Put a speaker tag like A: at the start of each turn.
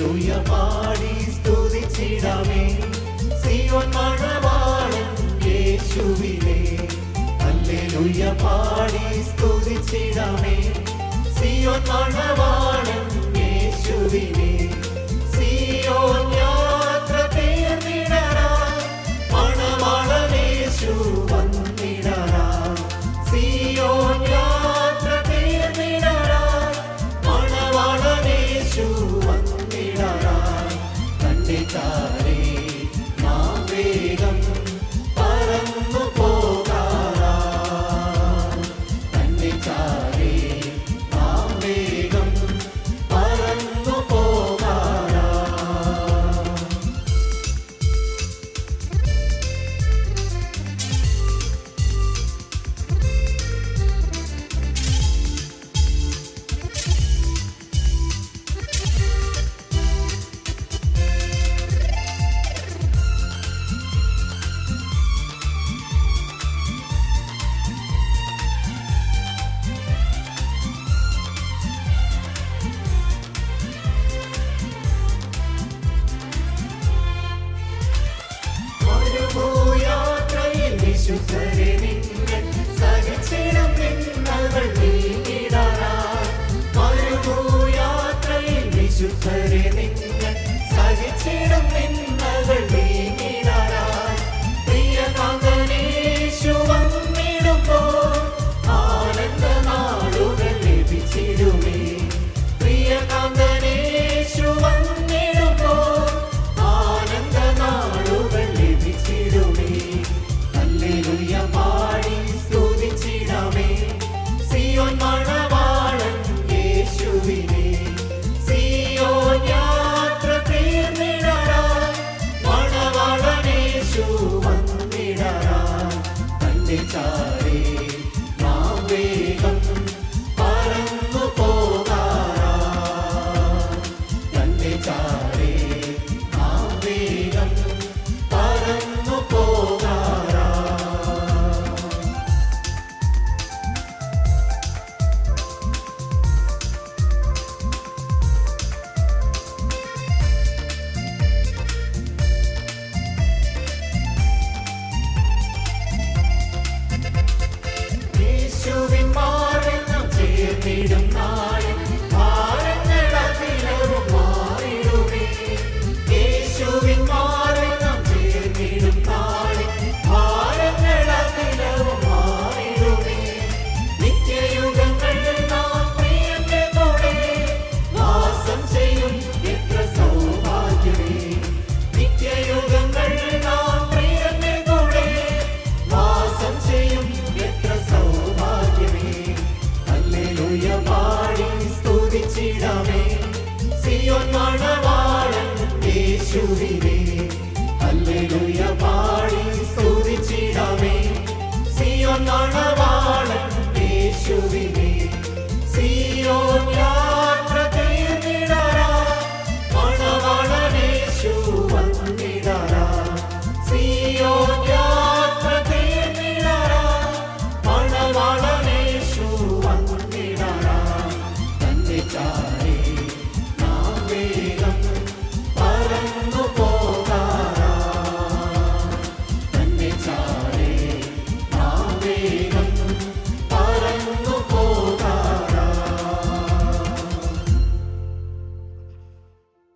A: തൂയ പാടി സ്തുതിച്ചിടാമേ. സിയോൻ മണവാളൻ യേശുവിനെ. അല്ലേലൂയ പാടി സ്തുതിച്ചിടാമേ. സിയോൻ മണവാളൻ യേശുവിനെ. வேகம் പരിശുദ്ധരെ നിങ്ങൾ സഹിച്ചിടും ീരമേ സിയോൻ മണവാളൻ യേശുവിനേ. London.